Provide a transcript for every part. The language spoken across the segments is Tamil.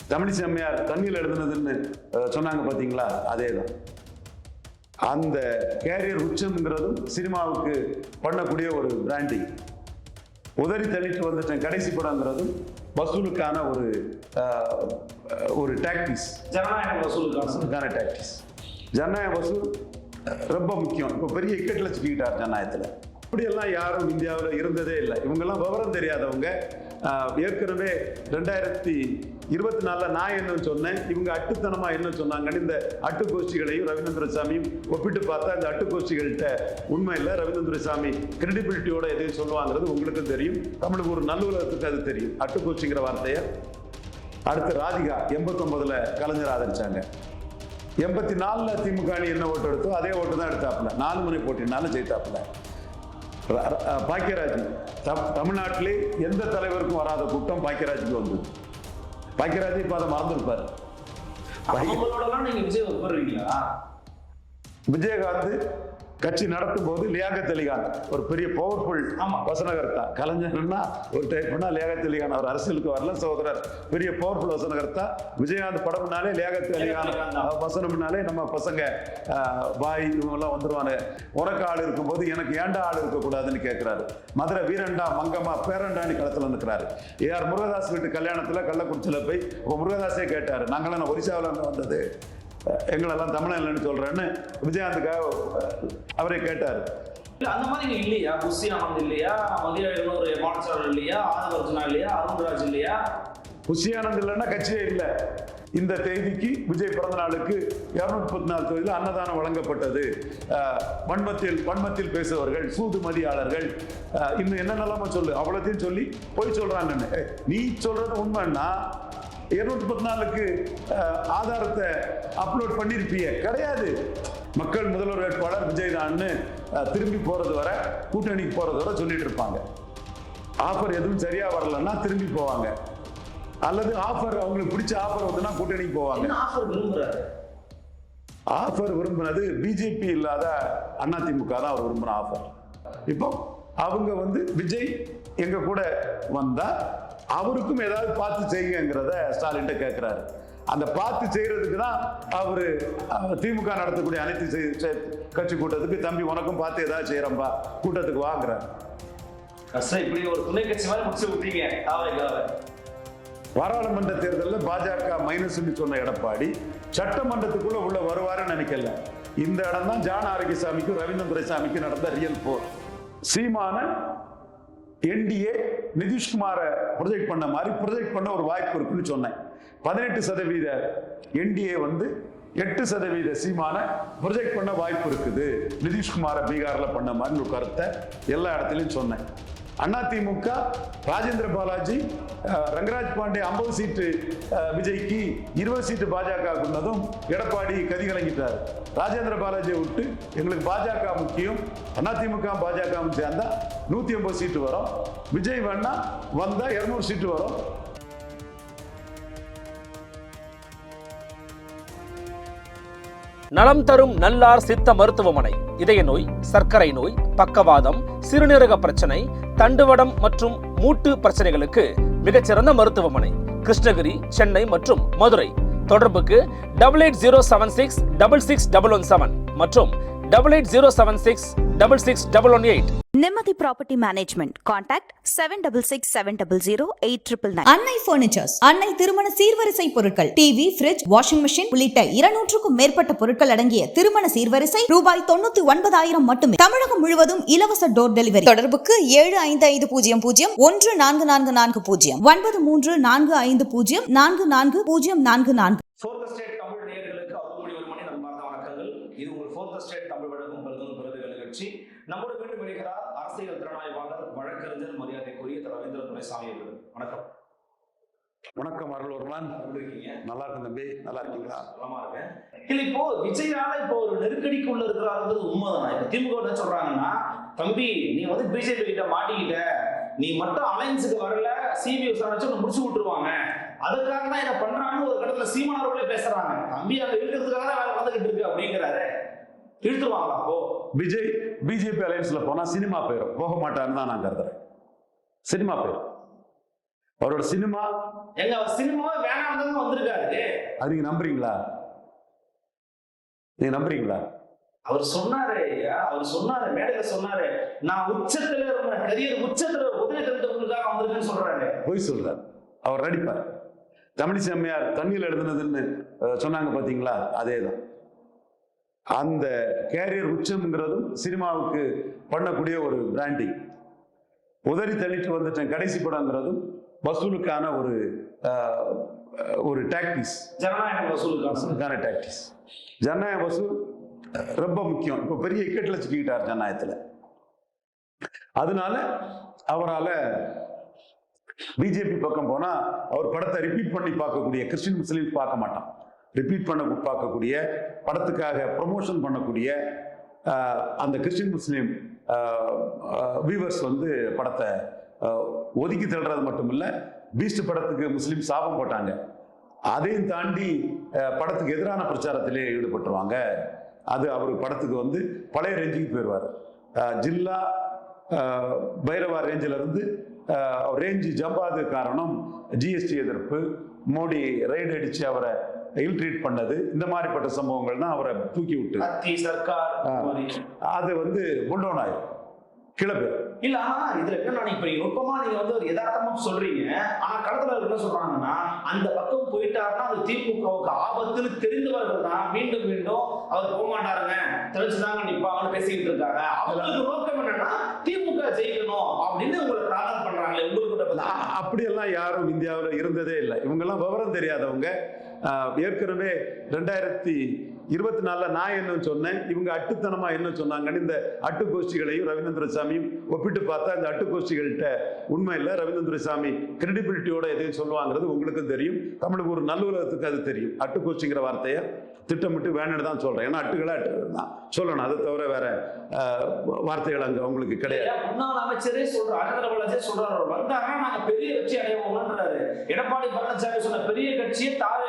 தமிழிசை அம்மையார் தண்ணியில் எழுதுனதுன்னு சொன்னாங்க பார்த்தீங்களா அதே தான் அந்த கேரியர் உச்சம்ங்கிறதும் சினிமாவுக்கு பண்ணக்கூடிய ஒரு பிராண்டிங் உதறி தள்ளிட்டு வந்துட்டேன். கடைசி படங்கிறதும் வசூலுக்கான ஒரு ஒரு டாக்டிஸ் ஜனநாயக வசூலுக்கான. டாக்டிஸ் ஜனநாயக வசூல் ரொம்ப முக்கியம். இப்போ பெரிய இக்கட்டில் சிக்கிக்கிட்டார் ஜனநாயகத்தில். இப்படியெல்லாம் யாரும் இந்தியாவில் இருந்ததே இல்லை. இவங்கெல்லாம் விவரம் தெரியாதவங்க. ஏற்கனவே ரெண்டாயிரத்தி இருபத்தி நாலில் நான் என்னன்னு சொன்னேன். இவங்க அட்டுத்தனமாக என்ன சொன்னாங்கன்னு இந்த அட்டுக்கோஷ்டிகளையும் ரவீந்திர சாமியும் ஒப்பிட்டு பார்த்தா இந்த அட்டுக்கோஷ்டிகள்கிட்ட உண்மை இல்லை. ரவீந்திர சாமி கிரெடிபிலிட்டியோட எதையும் சொல்லுவாங்கிறது உங்களுக்கும் தெரியும். தமிழுக்கு ஒரு நல்லுலகத்துக்கு அது தெரியும். அட்டு கோஷிங்கிற வார்த்தையை அடுத்து ராதிகா எண்பத்தொன்பதுல கலைஞர் ஆதரிச்சாங்க. எண்பத்தி நாலில் திமுக அணி என்ன ஓட்டு எடுத்தோ அதே ஓட்டு தான் எடுத்தாப்புல. நாலு முறை போட்டினாலும் ஜெயித்தாப்புல. பாக்கியராஜ் தம்- தமிழ்நாட்டிலே எந்த தலைவருக்கும் வராத கூட்டம் பாக்கியராஜுக்கு வந்தது. பாக்கியராஜ் இப்ப அதை மறந்துருப்பாரு. விஜயகாந்த் கட்சி நடத்தும் போது லியாகத் அலிகான் ஒரு பெரிய பவர்ஃபுல். வசனகர்த்தா. கலைஞர்னா ஒரு டைப்னா லியாகத் அலிகான் அவர் அரசியலுக்கு வரல சகோதரர். பெரிய பவர்ஃபுல் வசனகர்த்தா. விஜயகாந்த் படம்னாலே லியாகத் அலிகான் வசனம்னாலே நம்ம பசங்க பாய் இவங்கெல்லாம் வந்துருவாங்க உனக்கு ஆள் இருக்கும்போது எனக்கு ஏண்டா ஆள் இருக்கக்கூடாதுன்னு கேட்கிறாரு மதுரை வீரண்டா மங்கம்மா பேரண்டான்னு களத்தில் நிற்கிறாரு ஏஆர் முருகதாஸ் வீட்டு கல்யாணத்துல கள்ளக்குறிச்சியில் போய் இப்போ முருகதாஸே கேட்டாரு நாங்களாம் ஒரிசாவில் வந்தது. எங்களெல்லாம் தமிழன்லன்னு சொல்றேன்னு விஜயகாந்துக்காக அஹ், அவரே கேட்டார். இல்ல அந்த மாதிரி இல்லையா? புஷி ஆனந்த் இல்லையா? மதிய எழுநூறு மானசாரல் இல்லையா? ஆதவர்ஜுனா இல்லையா? அருண்ராஜ் இல்லையா? புஷியானந்த் இல்லைன்னா கட்சியே இல்லை. இந்த தேதிக்கு விஜய் பிறந்த நாளுக்கு இருநூத்தி முப்பத்தி நாலு தொகுதியில் அன்னதானம் வழங்கப்பட்டது. வன்மத்தில் வன்மத்தில் பேசுபவர்கள் சூதுமதியாளர்கள். அஹ், இன்னும் என்னென்னலாமோ சொல்லு. அவ்வளோத்தையும் சொல்லி போய் சொல்றாங்கன்னு நீ சொல்றது உண்மைன்னா இருநூத்தி முப்பத்தி நாலுக்கு அஹ், ஆதாரத்தை அப்லோட் பண்ணியிருப்பிய கிடையாது. மக்கள் முதல்வர் வேட்பாளர் விஜய் தான்னு திரும்பி போறது வரை கூட்டணிக்கு போறது வரை சொல்லிட்டு இருப்பாங்க. ஆஃபர் எதுவும் சரியா வரலன்னா திரும்பி போவாங்க. அல்லது ஆஃபர் அவங்களுக்கு பிடிச்ச ஆஃபர் வந்துன்னா கூட்டணிக்கு போவாங்க. ஆஃபர் விரும்பினது பிஜேபி இல்லாத அதிமுக தான் அவர் விரும்பின ஆஃபர் இப்போ அவங்க வந்து விஜய் எங்க கூட வந்தா அவருக்கும் ஏதாவது பார்த்து செய்யுங்கிறத ஸ்டாலின்ட்ட கேட்கிறாரு அந்த பார்த்து செய்யறதுக்கு தான் அவரு திமுக நடத்தக்கூடிய அனைத்து கட்சி கூட்டத்துக்கு தம்பி உனக்கும் பார்த்து ஏதாவது செய்யறம்பா கூட்டத்துக்கு வாங்குறாரு. இப்படி ஒரு துணை கட்சி மாதிரி முடிச்சு விட்டீங்க பாராளுமன்ற தேர்தலில் பாஜக மைனஸ்னு சொன்ன எடப்பாடி சட்டமன்றத்துக்குள்ள உள்ள வருவாருன்னு நினைக்கல. இந்த இடம் தான் ஜான ஆரோக்கியசாமிக்கும் ரவீந்திர துரைசாமிக்கும் நடந்த ரியல் போர். சீமான என்டிஏ நிதிஷ்குமாரை ப்ரொஜெக்ட் பண்ண மாதிரி ப்ரொஜெக்ட் பண்ண ஒரு வாய்ப்பு இருக்குன்னு சொன்னேன். பதினெட்டு சதவீத என்டிஏ வந்து எட்டு சதவீத சீமான ப்ரொஜெக்ட் பண்ண வாய்ப்பு இருக்குது. நிதிஷ்குமாரை பீகாரில் பண்ண மாதிரி ஒரு கருத்தை எல்லா இடத்துலையும் சொன்னேன். அதிமுக ராஜேந்திர பாலாஜி ரங்கராஜ் பாண்டே ஐம்பது சீட்டு விஜய்க்கு இருபது சீட்டு பாஜக கொண்டதும் எடப்பாடி கதிகலங்கிட்டார். ராஜேந்திர பாலாஜியை விட்டு எங்களுக்கு பாஜக முக்கியம் அதிமுக பாஜகவும் சேர்ந்தா நூத்தி ஐம்பது சீட்டு வரும். விஜய் வேணா வந்தால் இருநூறு சீட்டு வரும். நலம் தரும் நல்லார் சித்த மருத்துவமனை இதய நோய் சர்க்கரை நோய் பக்கவாதம் சிறுநீரக பிரச்சனை தண்டுவடம் மற்றும் மூட்டு பிரச்சனைகளுக்கு மிகச்சிறந்த மருத்துவமனை கிருஷ்ணகிரி சென்னை மற்றும் மதுரை. தொடர்புக்கு double eight zero seven six double six double one seven மற்றும் double eight zero seven six double six double one eight Nimmathi property management contact seven double six seven double zero eight triple nine Annai furnitures Annai திருமண சீர்வரிசை பொருட்கள் டிவி ஃபிரிட்ஜ் வாஷிங் மிஷின் உள்ளிட்ட இருநூற்றுக்கும் மேற்பட்ட பொருட்கள் அடங்கிய திருமண சீர்வரிசை ரூபாய் தொண்ணூத்தி ஒன்பதாயிரம் மட்டுமே. தமிழகம் முழுவதும் இலவச டோர் டெலிவரி தொடர்புக்கு ஏழு ஐந்து ஐந்து பூஜ்ஜியம் பூஜ்ஜியம் ஒன்று நான்கு நான்கு நான்கு பூஜ்ஜியம். ஒன்பது மூன்று நான்கு ஐந்து பூஜ்ஜியம் நான்கு நான்கு பூஜ்ஜியம் நான்கு நான்கு. தமிழ் அருள்மொழி நண்பார்ந்த வணக்கங்கள். இது உங்கள் ஃபோர்த் ஸ்டேட் தமிழ் வழங்கும் பெருதுகள் நிகழ்ச்சி நம்மோடு மீண்டும் வருகிறார் அரசியல் திறனாய்வாளர் வழக்கறிஞர் மரியாதைக்குரிய திரு ரவீந்திர துரைசாமி அவர்கள். வணக்கம். வணக்கம் அருள்வர்மன் நல்லா இருக்கும் தம்பி. நல்லா இருக்கீங்களா? இல்ல இப்போ விஜயால இப்போ ஒரு நெருக்கடிக்குள்ள இருக்கிறாருங்கிறது உண்மைதான். இப்ப திமுக என்ன சொல்றாங்கன்னா தம்பி நீ வந்து பிஜேபி கிட்ட மாட்டிக்கிட்ட. நீ மட்டும் அலைன்ஸுக்கு வரல. சிபிஐ விசாரிச்சு உன்னை முடிச்சு விட்டுருவாங்க. அதுக்காக தான் இதை பண்றாங்கன்னு ஒரு கடத்துல சீமானவர்களே பேசுறாங்க. தம்பி அங்க இருக்கிறதுக்காக தான் வேலை வந்துகிட்டு இருக்கு அப்படிங்கிறாரு. இழுத்துருவாங்களா? அப்போ விஜய் பிஜேபி அலையன்ஸ்ல போனா சினிமா போயிடும் போக மாட்டாருன்னு தான் நான் கருதுறேன். சினிமா போயிடும் அவரோட சினிமா எங்க சினிமாவே வேணாம் தான் வந்திருக்காரு? அது நீங்க நம்புறீங்களா? நீங்க நம்புறீங்களா? அவர் சொன்னாரு அவர் சொன்னாரு மேடையில சொன்னாரு. நான் உச்சத்துல இருந்த கரியர் உச்சத்துல உதவி தந்தவங்களுக்காக வந்திருக்கேன்னு சொல்றாரு. பொய் சொல்றார். அவர் நடிப்பார். தமிழிசை அம்மையார் தண்ணியில் எழுதுனதுன்னு சொன்னாங்க பாத்தீங்களா? அதே தான் அந்த கேரியர் உச்சம்ங்கிறதும் சினிமாவுக்கு பண்ணக்கூடிய ஒரு பிராண்டிங் உதறி தள்ளிட்டு வந்துட்டேன் கடைசி படங்கிறதும் வசூலுக்கான ஒரு ஒரு டாக்டிக்ஸ் ஜனநாயக வசூலுக்கான. டாக்டிக்ஸ் ஜனநாயக வசூல் ரொம்ப முக்கியம். இப்போ பெரிய இக்கட்டில் சிக்கிக்கிட்டார் ஜனநாயகத்தில். அதனால அவரால் பிஜேபி பக்கம் போனா அவர் படத்தை ரிப்பீட் பண்ணி பார்க்கக்கூடிய கிறிஸ்டின் முஸ்லீம்ஸ் பார்க்க மாட்டான். ரிப்பீட் பண்ண பார்க்கக்கூடிய படத்துக்காக ப்ரொமோஷன் பண்ணக்கூடிய அந்த கிறிஸ்டின் முஸ்லீம் வியூவர்ஸ் வந்து படத்தை ஒதுக்கி தள்ளுறது மட்டும் இல்லை பீஸ்ட் படத்துக்கு முஸ்லீம் சாபம் போட்டாங்க. அதையும் தாண்டி படத்துக்கு எதிரான பிரச்சாரத்திலே ஈடுபட்டுருவாங்க. அது அவர் படத்துக்கு வந்து பழைய ரேஞ்சுக்கு போயிடுவார் ஜில்லா பைரவா ரேஞ்சிலிருந்து ரேஞ்சு ஜம்பாது காரணம் ஜிஎஸ்டி எதிர்ப்பு. மோடி ரைடு அடித்து அவரை இல்ட்ரீட் பண்ணது. இந்த மாதிரிப்பட்ட சம்பவங்கள் தான் அவரை தூக்கி விட்டு. அது வந்து புல்டோன் ஆயிரும். கிளப்பு இல்ல ஆனா இதுல என்ன இப்ப நுட்பமா நீங்க வந்து ஒரு யதார்த்தமா சொல்றீங்க. ஆனா களத்துல அவர் என்ன சொல்றாங்கன்னா அந்த பக்கம் போயிட்டாருன்னா அது திமுகவுக்கு ஆபத்துன்னு தெரிந்தவர்கள் தான் மீண்டும் மீண்டும் அவர் போக மாட்டாருங்க தெளிச்சுதாங்க நிப்பாங்கன்னு பேசிக்கிட்டு இருக்காங்க அவங்களுக்கு நோக்கம் என்னன்னா திமுக ஜெயிக்கணும் அப்படின்னு உங்களை பிரார்த்தனை பண்றாங்களே உங்களுக்கு கூட அப்படியெல்லாம் யாரும் இந்தியாவில் இருந்ததே இல்லை. இவங்கெல்லாம் விவரம் தெரியாதவங்க. ஏற்கனவே ரெண்டாயிரத்தி இருபத்தி நாலில் நான் என்ன சொன்னேன்? இவங்க அட்டுத்தனமாக என்ன சொன்னாங்கன்னு இந்த அட்டுக்கோஷ்டிகளையும் ரவீந்திர சாமியும் ஒப்பிட்டு பார்த்தா இந்த அட்டுக்கோஷ்டிகள்கிட்ட உண்மை இல்லை. ரவீந்திர சாமி கிரெடிபிலிட்டியோட எதையும் சொல்லுவாங்கிறது உங்களுக்கும் தெரியும். தமிழுக்கு ஒரு நல்லுலகத்துக்கு அது தெரியும். அட்டுக்கோஷ்டிங்கிற வார்த்தையை திட்டமிட்டு வேணும்னு தான் சொல்கிறேன் ஏன்னா அட்டுகளை அட்டுகள் தான். சொல்லணும். அதை தவிர வேற வார்த்தைகள் அங்கே அவங்களுக்கு கிடையாது. முன்னாள் அமைச்சரே சொல்றாரு. அகதர பாலாஜியே பெரிய வெற்றி அடைவோம்ன்றாரு. எடப்பாடி பழனிசாமி சொன்ன பெரிய கட்சியை தாவே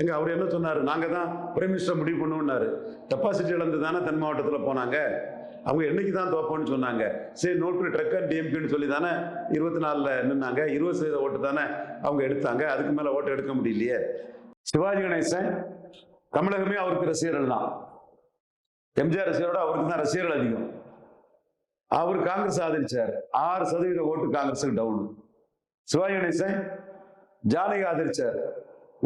எங்க அவர் என்ன சொன்னார்? நாங்கள் தான் பிரைம் மினிஸ்டர் முடிவு பண்ணுவோம்னாரு. டெபாசிட் இழந்து தானே தென் மாவட்டத்தில் போனாங்க. அவங்க என்னைக்கு தான் தோப்போம்னு சொன்னாங்க. சரி நோட்டு ட்ரக்கர் டிஎம்கேன்னு சொல்லி தானே இருபத்தி நாலில் நின்னாங்க. இருபது சதவீத ஓட்டு தானே அவங்க எடுத்தாங்க. அதுக்கு மேலே ஓட்டு எடுக்க முடியலையே. சிவாஜி கணேசன் தமிழகமே அவருக்கு ரசிகர்கள் தான். எம்ஜிஆர் ரசிகரோட அவருக்கு தான் ரசிகர்கள் அதிகம். அவர் காங்கிரஸ் ஆதரிச்சார். ஆறு சதவீத ஓட்டு காங்கிரஸுக்கு டவுன் சிவாஜி கணேசன் ஜானகி ஆதரிச்சார்.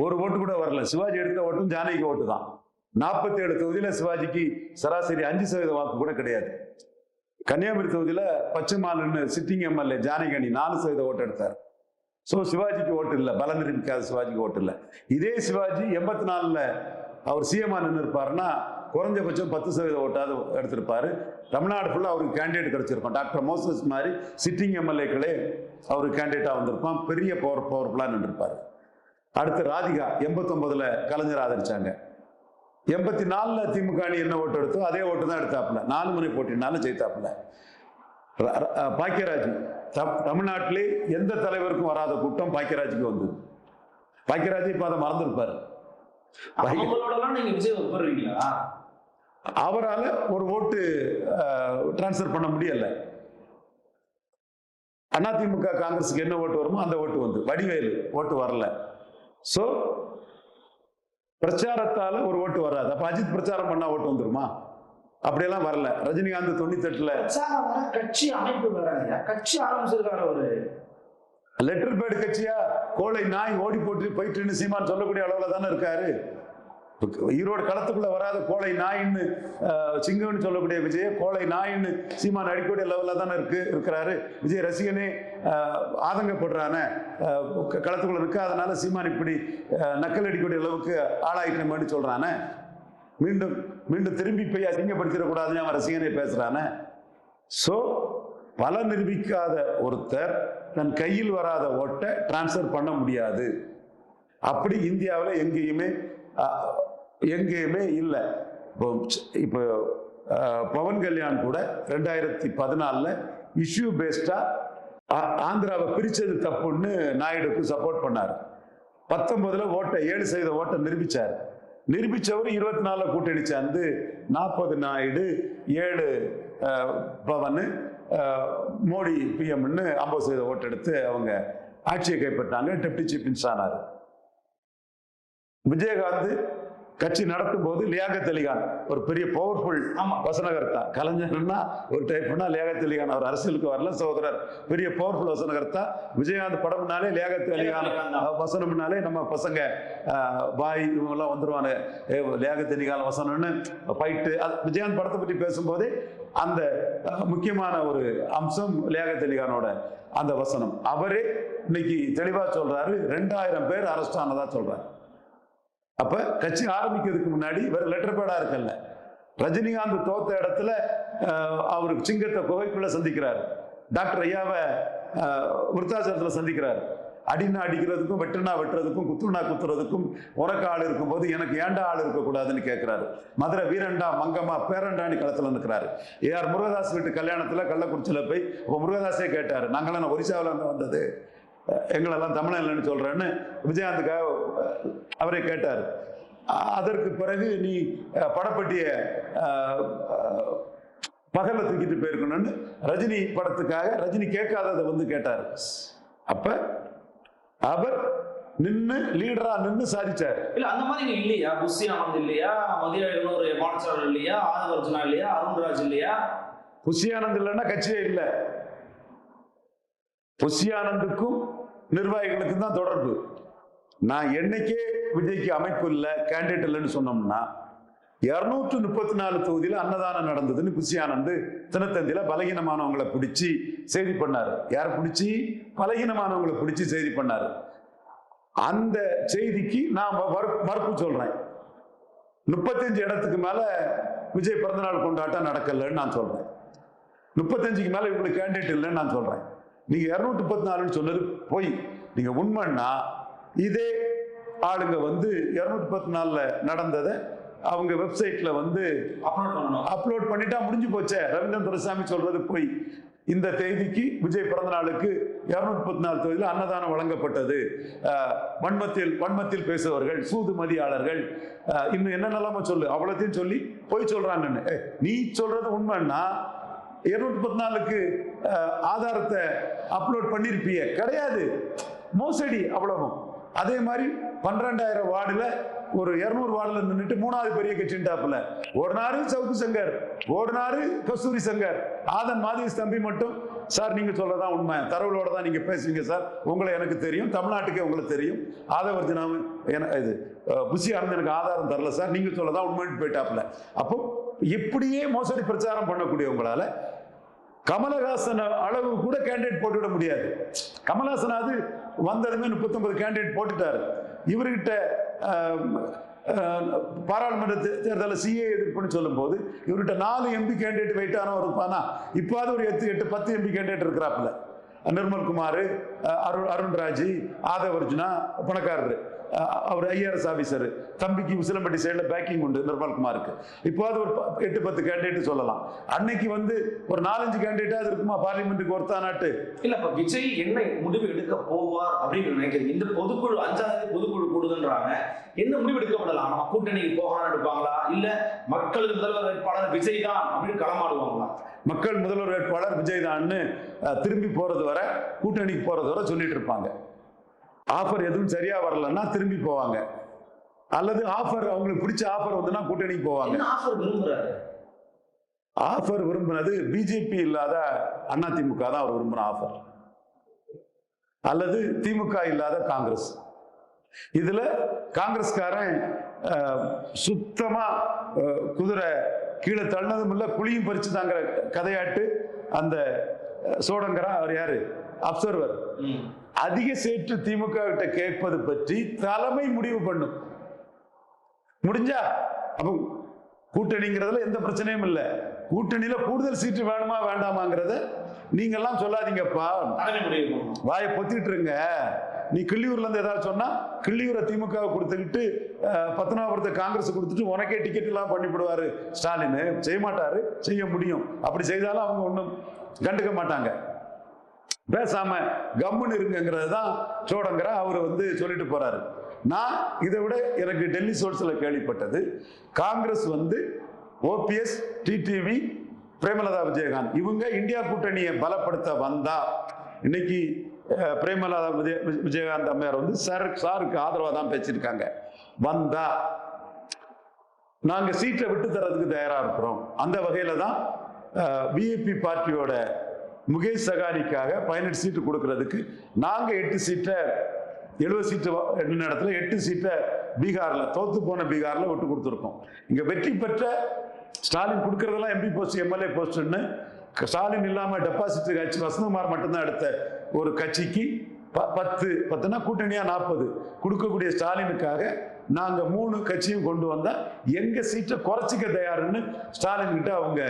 ஒரு ஓட்டு கூட வரல. சிவாஜி எடுத்த ஓட்டும் ஜானகிக்கு ஓட்டு தான். நாற்பத்தி ஏழு தொகுதியில சிவாஜிக்கு சராசரி அஞ்சு சதவீத வாக்கு கூட கிடையாது. கன்னியாகுமரி தொகுதியில பச்சைமாலன்னு சிட்டிங் எம்எல்ஏ ஜானகி நாலு சதவீத ஓட்டு எடுத்தார். ஸோ சிவாஜிக்கு ஓட்டு இல்லை. பலம் நிரூபிக்காத சிவாஜிக்கு ஓட்டு இல்லை. இதே சிவாஜி எண்பத்தி நாலில் அவர் சிஎம்ஆ நின்று இருப்பாருன்னா குறைஞ்சபட்சம் பத்து சதவீத ஓட்டாவது எடுத்திருப்பாரு. தமிழ்நாடு ஃபுல்லாக அவருக்கு கேண்டிடேட் கிடைச்சிருக்கும். டாக்டர் மோசஸ் மாதிரி சிட்டிங் எம்எல்ஏக்களே அவருக்கு கேண்டிடேட்டாக வந்திருப்பான். பெரிய பவர் பவர்ஃபுல்லாக நின்றுருப்பாரு அடுத்து ராதிகா எண்பத்தொன்பதுல கலைஞர் ஆதரிச்சாங்க. எண்பத்தி நாலுல திமுக அணி என்ன ஓட்டு எடுத்தோ அதே ஓட்டு தான் எடுத்தாப்புல. நாலு முறை போட்டினாலும் ஜெயித்தாப்புல. பாக்கியராஜ் தம்- தமிழ்நாட்டிலே எந்த தலைவருக்கும் வராத கூட்டம் பாக்கியராஜுக்கு வந்தது. பாக்கியராஜ் இப்ப அதை மறந்துருப்பாரு. அவரால ஒரு ஓட்டு டிரான்ஸ்ஃபர் பண்ண முடியல. அதிமுக காங்கிரஸுக்கு என்ன ஓட்டு வருமோ அந்த ஓட்டு வந்து. வடிவேலு ஓட்டு வரல. சோ பிரச்சாரத்தால ஒரு ஓட்டு வராது. அப்ப அஜித் பிரச்சாரம் பண்ணா ஓட்டு வந்துருமா? அப்படியெல்லாம் வரல. ரஜினிகாந்த் தொண்ணூத்தி எட்டுல பிரச்சாரம் வேற கட்சி அமைப்பு வேறங்க கட்சி ஆரம்பிச்சிருக்காரு அவரு. லெட்டர் பேடு கட்சியா? கோழை நாய் ஓடி போட்டு போயிட்டுன்னு சீமான் சொல்லக்கூடிய அளவுல தானே இருக்காரு. ஈரோடு களத்துக்குள்ள வராத கோழை நாயின்னு சிங்கம்னு சொல்லக்கூடிய விஜய் கோழை நாயின்னு சீமான் அடிக்கக்கூடிய லெவலில் தானே இருக்கு இருக்கிறாரு. விஜய் ரசிகனே ஆதங்கப்படுறான ஆதங்கப்படுறானே க- களத்துக்குள்ள இருக்கு அதனால சீமான் இப்படி நக்கல் அடிக்கக்கூடிய அளவுக்கு ஆளாயிட்டோம்னு சொல்றானே. மீண்டும் மீண்டும் திரும்பி போய் அசிங்கப்படுத்திடக்கூடாதுன்னு அவன் ரசிகனே பேசுறானே. ஸோ பல நிரூபிக்காத ஒருத்தர் தன் கையில் வராத ஓட்டை டிரான்ஸ்ஃபர் பண்ண முடியாது. அப்படி இந்தியாவில் எங்கேயுமே எங்கேயுமே இல்லை. இப்போ இப்போ பவன் கல்யாண் கூட ரெண்டாயிரத்தி பதினாலில் இஷ்யூ பேஸ்டாக ஆந்திராவை பிரித்தது தப்புன்னு நாயுடுக்கு சப்போர்ட் பண்ணார். பத்தொன்பதில் ஓட்டை ஏழு சதவீத ஓட்டை நிரூபித்தார் நிரூபித்தவர் இருபத்தி நாலில் கூட்டணி சேர்ந்து நாற்பது நாயுடு ஏழு பவனு பவன் மோடி பிஎம்னு ஐம்பது சதவீத ஓட்டெடுத்து அவங்க ஆட்சியை கைப்பற்றாங்க. டெப்டி சீஃப் மினிஸ்டர் ஆனார். விஜயகாந்த் கட்சி நடத்தும் போது லியாகத் அலிகான் ஒரு பெரிய பவர்ஃபுல். வசனகர்த்தா. கலைஞர்னா ஒரு டைப்னா லியாகத் அலிகான் அவர் அரசியலுக்கு வரல சகோதரர். பெரிய பவர்ஃபுல் வசனகர்த்தா. விஜயகாந்த் படம்னாலே லியாகத் அலிகான் வசனம்னாலே நம்ம பசங்க பாய் இவங்கெல்லாம் வந்துருவானு லியாகத் அலிகான் வசனம்னு ஃபைட்டு விஜயகாந்த் படத்தை பற்றி பேசும்போதே அந்த முக்கியமான ஒரு அம்சம் லியாகத் அலிகானோட அந்த வசனம். அவரே இன்னைக்கு தெளிவா சொல்றாரு. ரெண்டாயிரம் பேர் அரெஸ்ட் ஆனதா சொல்றாரு. அப்ப கட்சி ஆரம்பிக்கிறதுக்கு முன்னாடி வேற லெட்டர் பேடா இருக்கல ரஜினிகாந்த் தோத்த இடத்துல அவர் சிங்கத்தை குகைக்குள்ள சந்திக்கிறார். டாக்டர் ஐயாவை அஹ், சந்திக்கிறார். அடினா அடிக்கிறதுக்கும் வெட்டுனா வெட்டுறதுக்கும் குத்துனா குத்துறதுக்கும் உனக்கு ஆள் இருக்கும்போது எனக்கு ஏன்டா ஆள் இருக்கக்கூடாதுன்னு கேட்கிறாரு மதுரை வீரண்டா மங்கம்மா பேரண்டாணி களத்தில் நிற்கிறாரு ஏஆர் முருகதாஸ் வீட்டு கல்யாணத்தில் கள்ளக்குறிச்சியில் போய் இப்போ முருகதாஸே கேட்டார் நாங்களாம் ஒரிசாவில் இருந்து வந்தது. எங்களெல்லாம் தமிழன்லன்னு சொல்றேன்னு விஜயகாந்துக்காக அஹ், அவரே கேட்டார். அதற்கு பிறகு நீ படப்பட்டிய பகல்ல தூக்கிட்டு போயிருக்கணும்னு ரஜினி படத்துக்காக ரஜினி கேட்காததை வந்து கேட்டார். அப்ப அவர் நின்னு லீடரா நின்னு சாதிச்சார். இல்ல அந்த மாதிரி இல்லையா? புஷி ஆனந்த் இல்லையா? மதிய இன்னொரு மானச்சாரல் இல்லையா? ஆதவர்ஜுனா இல்லையா? அருண்ராஜ் இல்லையா? புஷியானந்த் இல்லைன்னா கட்சியே இல்லை. புஷியானந்துக்கும் நிர்வாகிகளுக்கு தான் தொடர்பு. நான் என்னைக்கே விஜய்க்கு அமைப்பு இல்லை கேண்டிடேட் இல்லைன்னு சொன்னோம்னா இரநூற்று முப்பத்தி நாலு தொகுதியில் அன்னதானம் நடந்ததுன்னு குசியானந்து தினத்தந்தியில் பலகீனமானவங்களை பிடிச்சி செய்தி பண்ணார். யார் பிடிச்சி? பலகீனமானவங்களை பிடிச்சி செய்தி பண்ணார். அந்த செய்திக்கு நான் மறு- மறுப்பு சொல்றேன். முப்பத்தஞ்சு இடத்துக்கு மேல விஜய் பிறந்தநாள் கொண்டாட்டம் நடக்கலைன்னு நான் சொல்றேன். முப்பத்தஞ்சுக்கு மேல இவங்களுக்கு கேண்டிடேட் இல்லைன்னு நான் சொல்றேன். நீங்க இருநூத்தி முப்பத்தி நாலுன்னு சொன்னது போய். நீங்க உண்மைன்னா இதே ஆளுங்க வந்து இருநூத்தி முப்பத்தி நாலுல நடந்ததை அவங்க வெப்சைட்ல வந்து அப்லோட் பண்ணிட்டா முடிஞ்சு போச்சே. ரவீந்திரன் துரைசாமி சொல்றது போய். இந்த தேதிக்கு விஜய் பிறந்த நாளுக்கு இருநூத்தி முப்பத்தி நாலு தொகுதியில் அன்னதானம் வழங்கப்பட்டது. வன்மத்தில் வன்மத்தில் பேசுபவர்கள் சூதுமதியாளர்கள் இன்னும் என்னென்னலாமோ சொல்லு. அவ்வளோத்தையும் சொல்லி போய் சொல்றாங்கன்னு. நீ சொல்றது உண்மைன்னா இருநூத்தி முப்பத்தி நாலுக்கு ஆதாரத்தை அப்லோட் பண்ணியிருப்பிய கிடையாது. மோசடி அவ்வளவும். அதே மாதிரி பன்னிரெண்டாயிரம் வார்டில் ஒரு இருநூறு வார்டில் நின்றுட்டு மூணாவது பெரிய கட்சின்டாப்புல ஓடினாரு சவுக்கு சங்கர் ஓடினாரு கஸ்தூரி சங்கர். ஆதன் மாதிரி தம்பி மட்டும். சார் நீங்கள் சொல்றதா உண்மை. தரவுகளோட தான் நீங்கள் பேசுவீங்க சார். உங்களை எனக்கு தெரியும். தமிழ்நாட்டுக்கே உங்களுக்கு தெரியும். ஆதவர்ஜனாவும் என இது அஹ், புஷி ஆனந்த் எனக்கு ஆதாரம் தரல சார். நீங்கள் சொல்லதான் உண்மைன்னு போயிட்டாப்புல. அப்போ இப்படியே மோசடி பிரச்சாரம் பண்ணக்கூடியவங்களால கமலஹாசன் அளவு கூட கேண்டிடேட் போட்டுவிட முடியாது. கமலஹாசன் அது வந்ததுமே முப்பத்தொன்பது கேண்டிடேட் போட்டுட்டாரு. இவர்கிட்ட பாராளுமன்ற தேர்தலில் சிஏ எதிர்ப்புன்னு சொல்லும்போது இவர்கிட்ட நாலு எம்பி கேண்டிடேட் வெயிட்டானவர் இருப்பானா இப்போது ஒரு எட்டு எட்டு பத்து எம்பி கேண்டிடேட் இருக்கிறாப்புல. நிர்மல்குமார் அருண் அருண்ராஜி ஆதவர்ஜுனா பணக்காரர். அவர் ஐஆர்எஸ் ஆபீசர் தம்பிக்கு உசிலம்பட்டி சைடில் பேக்கிங் உண்டு நிர்மல்குமாருக்கு இப்போது ஒரு எட்டு பத்து கேண்டிடேட் சொல்லலாம். அன்னைக்கு வந்து ஒரு நாலஞ்சு கேண்டிடேட்டாக இருக்குமா? பார்லிமெண்ட்டுக்கு ஒருத்தா நாட்டு? இல்ல இப்ப விஜய் என்ன முடிவு எடுக்க போவார் அப்படின்னு நினைக்கிறீங்க? இந்த பொதுக்குழு அஞ்சாம் தேதி பொதுக்குழு கூடுதுன்றாங்க. என்ன முடிவு எடுக்கப்படலாம் நம்ம கூட்டணிக்கு போகலாம்னு எடுப்பாங்களா இல்ல மக்கள் முதல்வர் வேட்பாளர் விஜய் தான் அப்படின்னு களமாடுவாங்களா? மக்கள் முதல்வர் வேட்பாளர் விஜய் தான்னு திரும்பி போறது வரை கூட்டணிக்கு போறது வரை சொல்லிட்டு இருப்பாங்க. ஆஃபர் எதுவும் சரியா வரலன்னா திரும்பி போவாங்க. அல்லது ஆஃபர் அவங்களுக்கு பிடிச்ச ஆஃபர் வந்துன்னா கூட்டணிக்கு போவாங்க. ஆஃபர் விரும்பினது பிஜேபி இல்லாத அதிமுக தான் அவர் விரும்பின ஆஃபர். அல்லது திமுக இல்லாத காங்கிரஸ். இதுல காங்கிரஸ்காரன் சுத்தமா குதிரை கீழே தள்ளதும் இல்ல குழியும் பறிச்சு தாங்கிற கதையாட்டு அந்த சோடங்கரா அவர் யாரு? அப்சர்வர். அதிக சேற்று திமுக கிட்ட கேட்பது பற்றி தலைமை முடிவு பண்ணும். முடிஞ்சா? அப்போ கூட்டணிங்கிறதுல எந்த பிரச்சனையும் இல்லை. கூட்டணியில கூடுதல் சீட்டு வேணுமா வேண்டாமாங்கிறத நீங்கெல்லாம் சொல்லாதீங்கப்பா. வாயை பொத்திட்டு இருங்க நீ கிள்ளியூர்ல இருந்து ஏதாவது சொன்னா கிள்ளியூரை திமுக கொடுத்துக்கிட்டு பத்தனாபுரத்தை காங்கிரஸ் கொடுத்துட்டு உனக்கே டிக்கெட் எல்லாம் பண்ணிவிடுவாரு ஸ்டாலின். செய்ய மாட்டாரு செய்ய முடியும். அப்படி செய்தாலும் அவங்க ஒன்றும் கண்டுக்க மாட்டாங்க. பேசாம கம்முன்னு இருங்கிறது தான் சோடங்கிற அவர் வந்து சொல்லிட்டு போறாரு. நான் இதை விட எனக்கு டெல்லி சோர்ஸில் கேள்விப்பட்டது காங்கிரஸ் வந்து ஓபிஎஸ் டிடிவி பிரேமலதா விஜயகாந்த் இவங்க இந்தியா கூட்டணியை பலப்படுத்த வந்தா. இன்னைக்கு பிரேமலதா விஜய விஜயகாந்த் அம்மையார் வந்து சார் சாருக்கு ஆதரவாக தான் பேசியிருக்காங்க. வந்தா. நாங்கள் சீட்டை விட்டு தரதுக்கு தயாராக இருக்கிறோம். அந்த வகையில் தான் விஐபி பார்ட்டியோட முகேஷ் சகானிக்காக பதினெட்டு சீட்டு கொடுக்கறதுக்கு நாங்கள் எட்டு சீட்டை எழுபது சீட்டு வா- இடத்துல எட்டு சீட்டை பீகாரில் தோத்து போன பீகாரில் விட்டு கொடுத்துருக்கோம். இங்கே வெற்றி பெற்ற ஸ்டாலின் கொடுக்கறதெல்லாம் எம்பி போஸ்ட் எம்எல்ஏ போஸ்ட்னு ஸ்டாலின் இல்லாமல் டெபாசிட் கட்சி வசந்தகுமார் மட்டும்தான் எடுத்த ஒரு கட்சிக்கு ப- பத்து பத்துனா கூட்டணியாக நாற்பது. கொடுக்கக்கூடிய ஸ்டாலினுக்காக நாங்கள் மூணு கட்சியும் கொண்டு வந்தால் எங்கள் சீட்டை குறைச்சிக்க தயாருன்னு ஸ்டாலின் கிட்ட அவங்க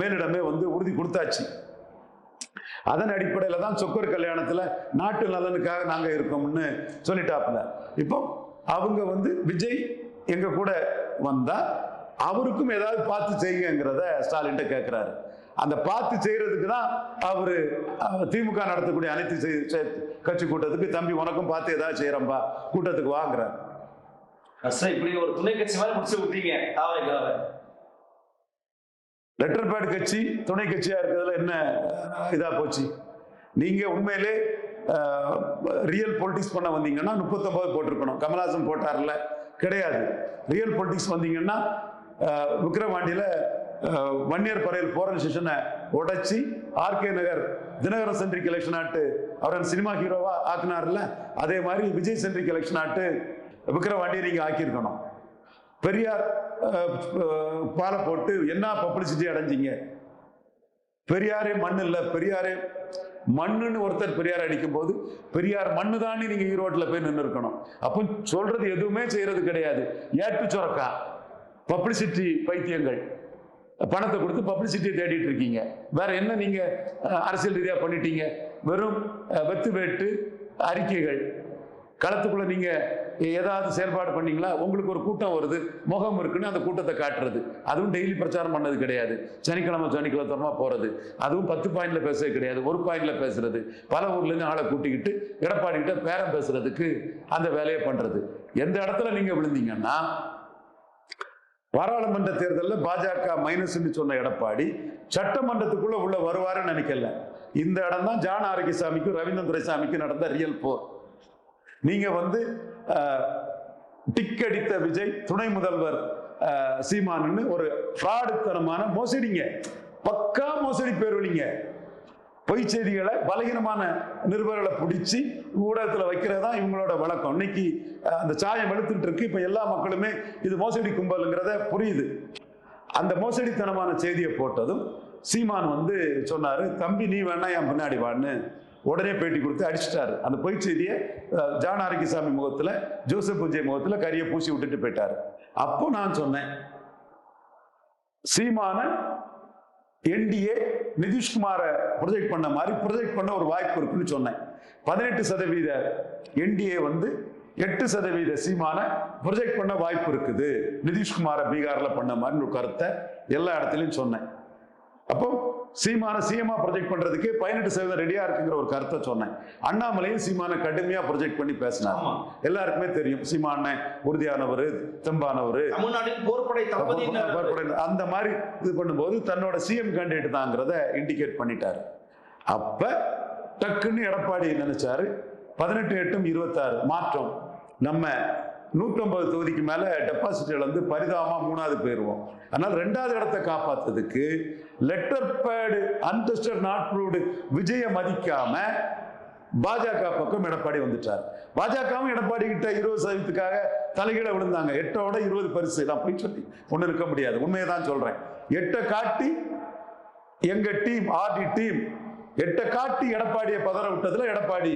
மேலிடமே வந்து உறுதி கொடுத்தாச்சு. அதன் அடிப்படையில் தான் சொக்கர் கல்யாணத்தில் நாட்டு நலனுக்காக நாங்கள் இருக்கோம்னு சொல்லிட்டாப்புல. இப்போ அவங்க வந்து விஜய் எங்கள் கூட வந்தால் அவருக்கும் ஏதாவது பார்த்து செய்யுங்கிறத ஸ்டாலின்ட்ட கேட்குறாரு அந்த பார்த்து செய்யறதுக்கு தான் அவர் திமுக நடத்தக்கூடிய அனைத்து செய்- கட்சி கூட்டத்துக்கு தம்பி உனக்கும் பார்த்து ஏதாவது செய்கிறம்பா கூட்டத்துக்கு வாங்குறாரு. இப்படி ஒரு துணை கட்சி மாதிரி முடிச்சு விட்டீங்க. லெட்டர் பேட் கட்சி துணை கட்சியா இருக்கிறதுல என்ன இதாக இதா போச்சு? நீங்க உண்மையிலே ரியல் பொலிட்டிக்ஸ் பண்ண வந்தீங்கன்னா முப்பத்தொன்பது போட்டிருக்கணும். கமல்ஹாசன் போட்டார்ல கிடையாது. ரியல் பொலிட்டிக்ஸ் வந்தீங்கன்னா விக்ரவாண்டியில் வன்னியர் பறையில் போரன் செஷனை உடைச்சி RK Nagar Dhinakaran centric election ஆட்டு அவர் சினிமா ஹீரோவா ஆக்குனார்ல அதே மாதிரி விஜய் சென்ட்ரிக் எலெக்ஷன் ஆட்டு விக்ரவாண்டியை நீங்க ஆக்கியிருக்கணும். பெரியார் பாலை போட்டு என்ன பப்ளிசிட்டி அடைஞ்சிங்க? பெரியாரே மண் இல்லை பெரியாரே மண்ணுன்னு ஒருத்தர் பெரியார் அடிக்கும் போது பெரியார் மண்ணு தானே நீங்க ஈரோட்டில் போய் நின்று இருக்கணும் அப்போ சொல்றது எதுவுமே செய்யறது கிடையாது. ஏட்டு சுரக்கா பப்ளிசிட்டி பைத்தியங்கள். பணத்தை கொடுத்து பப்ளிசிட்டியை தேடிட்டு இருக்கீங்க. வேற என்ன நீங்க அரசியல் ரீதியாக பண்ணிட்டீங்க? வெறும் வெத்து வேட்டு அறிக்கைகள். களத்துக்குள்ள நீங்க ஏதாவது செயல்பாடு பண்ணீங்களா? உங்களுக்கு ஒரு கூட்டம் வருது முகம் இருக்குன்னு அந்த கூட்டத்தை காட்டுறது. அதுவும் டெய்லி பிரச்சாரம் பண்ணது கிடையாது. சனிக்கிழமை சனிக்கிழமை போறது. அதுவும் பத்து பாயிண்ட்ல பேசுறது கிடையாது. ஒரு பாயிண்ட்ல பேசுறது. பல ஊர்ல இருந்து ஆளை கூட்டிக்கிட்டு எடப்பாடி கிட்ட பேரம் பேசுறதுக்கு அந்த வேலையை பண்றது. எந்த இடத்துல நீங்க விழுந்தீங்கன்னா பாராளுமன்ற தேர்தலில் பாஜக மைனஸ்னு சொன்ன எடப்பாடி சட்டமன்றத்துக்குள்ள உள்ள வருவாருன்னு நினைக்கல. இந்த இடம் தான் ஜான் ஆரோக்கியசாமிக்கும் ரவீந்திரன் துரைசாமிக்கும் நடந்த ரியல் போர். நீங்க வந்து டிக் அடித்த விஜய் துணை முதல்வர் சீமானுன்னு ஒரு ஃப்ராடுத்தனமான மோசடிங்க. பக்கா மோசடி பேர்வழிங்க பொய் செய்திகளை பலகீனமான நிருபர்களை பிடிச்சி ஊடகத்தில் வைக்கிறது தான் இவங்களோட வழக்கம். இன்னைக்கு அந்த சாயம் வெளுத்துட்டு இருக்கு. இப்போ எல்லா மக்களுமே இது மோசடி கும்பலுங்கிறத புரியுது. அந்த மோசடித்தனமான செய்தியை போட்டதும் சீமான் வந்து சொன்னார் தம்பி நீ வேணா என் பின்னாடி வான்னு. உடனே பேட்டி கொடுத்து அடிச்சிட்டாரு. அந்த பொய் செய்தியை அஹ், ஜான் ஆரோக்கியசாமி ஜோசப் விஜய் முகத்தில் கரியை பூசி விட்டுட்டு போயிட்டார். அப்போ நான் சொன்னேன் சீமான என்டிஏ நிதிஷ்குமாரை ப்ரொஜெக்ட் பண்ண மாதிரி ப்ரொஜெக்ட் பண்ண ஒரு வாய்ப்பு இருக்குன்னு சொன்னேன். பதினெட்டு சதவீத என்டிஏ வந்து எட்டு சதவீத சீமான ப்ரொஜெக்ட் பண்ண வாய்ப்பு இருக்குது. நிதிஷ்குமாரை பீகாரில் பண்ண மாதிரி ஒரு கருத்தை எல்லா இடத்துலையும் சொன்னேன். அப்போ சீமான சிஎம்மா ப்ரொஜெக்ட் பண்றதுக்கு பதினெட்டு சதவீதம் ரெடியா இருக்குங்கிற ஒரு கருத்தை சொன்னேன். அண்ணாமலையும் சீமான கடுமையா ப்ரொஜெக்ட் பண்ணி பேசினார். எல்லாருக்குமே தெரியும். சீமான உறுதியானவர் தெம்பானவர். அந்த மாதிரி இது பண்ணும்போது தன்னோட சிஎம் கேண்டிடேட் தாங்கிறத இண்டிகேட் பண்ணிட்டாரு. அப்ப டக்குன்னு எடப்பாடி நினைச்சாரு. பதினெட்டு எட்டும் இருபத்தாறு மாற்றம். நம்ம நூற்றம்பது தொகுதிக்கு மேலே டெபாசிட் இழந்து பரிதாபமாக மூணாவது போயிருவோம். ஆனால் ரெண்டாவது இடத்தை காப்பாற்றுறதுக்கு letter pad untested not proved Vijaya மதிக்காம பாஜக பக்கம் எடப்பாடி வந்துட்டார். பாஜகவும் எடப்பாடி கிட்ட இருபது சதவீதத்துக்காக தலைகீழ விழுந்தாங்க. எட்டோட இருபது பரிசு. நான் போய் சொல்லி ஒன்று இருக்க முடியாது. உண்மையை தான் சொல்றேன். எட்டை காட்டி எங்க டீம் ஆர்டி டீம் எட்டை காட்டி எடப்பாடியை பதற விட்டதுல எடப்பாடி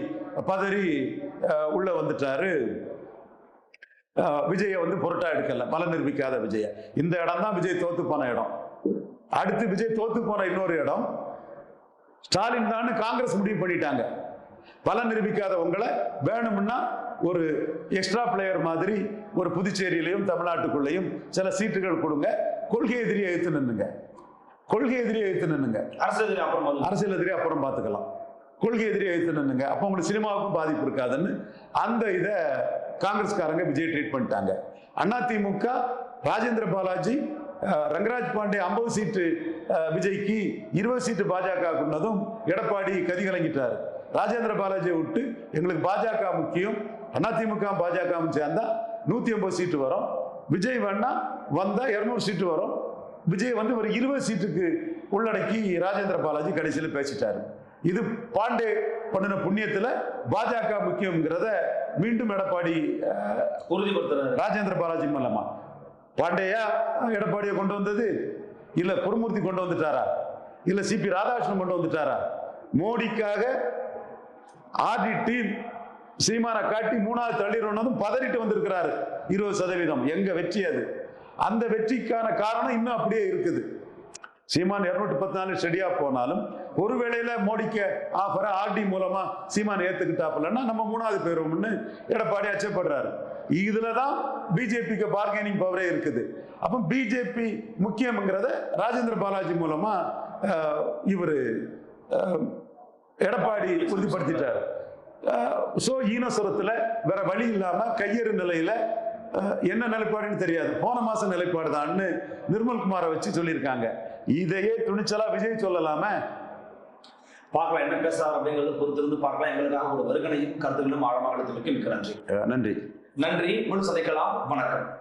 பதறி உள்ளே உள்ள வந்துட்டாரு. விஜயை வந்து பொருட்டா எடுக்கல. பலம் நிரூபிக்காத விஜய. இந்த இடம் தான் விஜய் தோத்து போன இடம். அடுத்து விஜய் தோத்து போன இன்னொரு இடம். ஸ்டாலின் தான் காங்கிரஸ் முடிவு பண்ணிட்டாங்க. பலம் நிரூபிக்காத உங்களை. வேணும்னா ஒரு எக்ஸ்ட்ரா பிளேயர் மாதிரி ஒரு புதுச்சேரியிலையும் தமிழ்நாட்டுக்குள்ளேயும் சில சீட்டுகள் கொடுங்க. கொள்கை எதிரியை எடுத்து நின்னுங்க. கொள்கை எதிரியை எடுத்து நின்னுங்க. அரசு எதிரி அப்புறம். அரசியல் எதிரி அப்புறம் பார்த்துக்கலாம். கொள்கை எதிரி எடுத்து நின்னுங்க. அப்போ உங்களுக்கு சினிமாவுக்கும் பாதிப்பு இருக்காதுன்னு அந்த இதை காங்கிரஸ்காரங்க விஜய் ட்ரீட் பண்ணிட்டாங்க. அதிமுக ராஜேந்திர பாலாஜி ரங்கராஜ் பாண்டே ஐம்பது சீட்டு விஜய்க்கு இருபது சீட்டு பாஜக கொண்டதும் எடப்பாடி கதி கலங்கிட்டார். ராஜேந்திர பாலாஜியை விட்டு எங்களுக்கு பாஜக முக்கியம் அதிமுக பாஜகவும் சேர்ந்தா நூற்றி ஐம்பது சீட்டு வரும். விஜய் வேணா வந்தால் இருநூறு சீட்டு வரும். விஜய் வந்து ஒரு இருபது சீட்டுக்கு உள்ளடக்கி ராஜேந்திர பாலாஜி கடைசியில் பேசிட்டாரு. இது பாண்டே பண்ணின புண்ணியத்துல பாஜக முக்கியங்கிறத மீண்டும் எடப்பாடி உறுதிப்படுத்துறாரு. ராஜேந்திர பாலாஜி மூலமா. பாண்டேயா எடப்பாடியை கொண்டு வந்தது? இல்ல குருமூர்த்தி கொண்டு வந்துட்டாரா? இல்ல சிபி ராதாகிருஷ்ணன் கொண்டு வந்துட்டாரா? மோடிக்காக ஆர்டி டீம் சீமானை காட்டி மூணாவது தள்ளிடணும் பதறிட்டு வந்திருக்கிறாரு. இருபது சதவீதம். எங்க வெற்றி அது? அந்த வெற்றிக்கான காரணம் இன்னும் அப்படியே இருக்குது. சீமான் இருநூற்றி பத்து நாலு ஸ்டெடியா போனாலும் ஒரு வேளையில் மோடிக்கு ஆஃபரை ஆர்டி மூலமா சீமான் ஏத்துக்கிட்டாப்புலன்னா நம்ம மூணாவது பேரும்னு எடப்பாடி அச்சப்படுறாரு. இதில் தான் பிஜேபிக்கு பார்கெனிங் பவரே இருக்குது. அப்போ பிஜேபி முக்கியம்ங்கிறத ராஜேந்திர பாலாஜி மூலமா இவர் எடப்பாடி உறுதிப்படுத்திட்டார். ஸோ ஈனசுரத்தில் வேற வழி இல்லாமல் கையெறு நிலையில என்ன நிலைப்பாடுன்னு தெரியாது. போன மாசம் நிலைப்பாடு தான்னு நிர்மல்குமாரை வச்சு சொல்லியிருக்காங்க. இதையே துணிச்சலா விஜய் சொல்லலாமே. பார்க்கலாம் என்ன பேசுறாரு அப்படிங்கறது பொறுத்திருந்து பார்க்கலாம். எங்களுக்காக ஒரு வருகனையும் கருத்துக்களும் ஆழமாக எடுத்துருக்கு மிக்க நன்றி. நன்றி. நன்றி. முன் சதைக்கலாம். வணக்கம்.